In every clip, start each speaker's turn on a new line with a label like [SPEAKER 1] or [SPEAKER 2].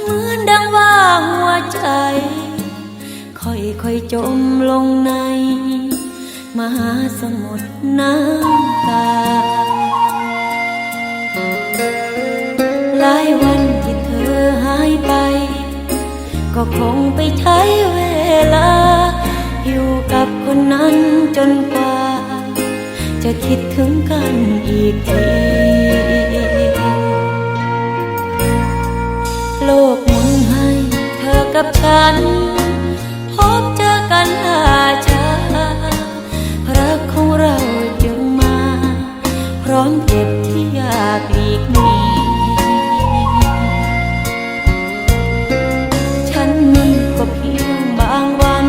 [SPEAKER 1] เหมือนดังว่าหัวใจ ค่อยค่อยจมลงใน มหาสมุทรน้ำตา หลายวันที่เธอหายไป ก็คงไปใช้เวลา อยู่กับคนนั้นจนกว่า จะคิดถึงกันอีกที โลกหมุนให้เธอกับฉัน พบเจอกันอาชารักของเราจึงมา พร้อมเจ็บที่อยากหลีกหนีฉันมันก็เพียงบางวัน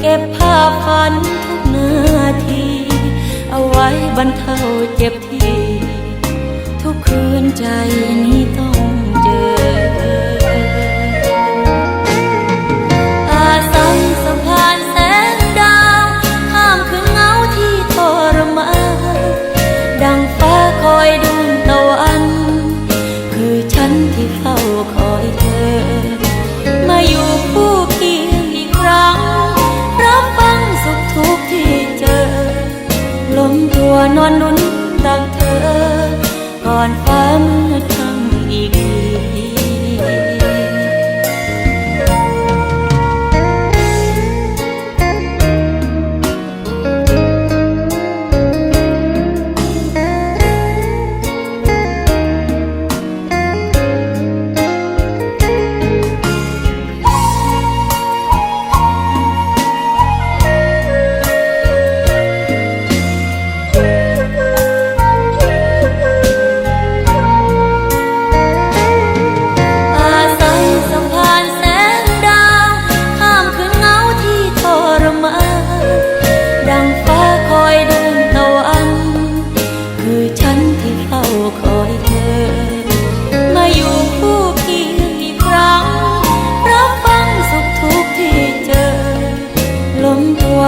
[SPEAKER 1] เก็บภาพฝันทุกนาที เอาไว้บรรเทาเจ็บที่ ทุกคืนใจนี้ต้อง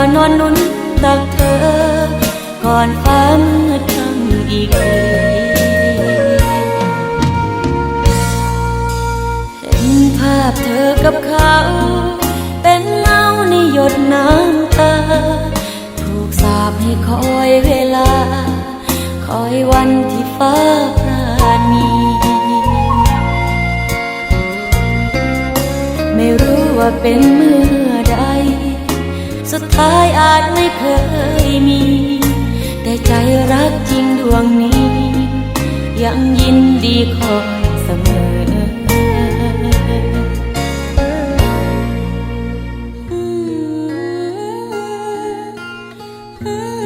[SPEAKER 1] มตัวนอนนุนตักเธอ ก่อนฟ้ามืดค่ำอีกทีเห็นภาพเธอกับเขา เป็นเงาในหยดน้ำตา ถูกสาปให้คอยเวลา คอยวันที่ฟ้าปราณีไม่รู้ว่าเป็นเมื่อ สุดท้ายอาจไม่เคยมี แต่ใจรักจริงดวงนี้ ยังยินดีคอยเสมออื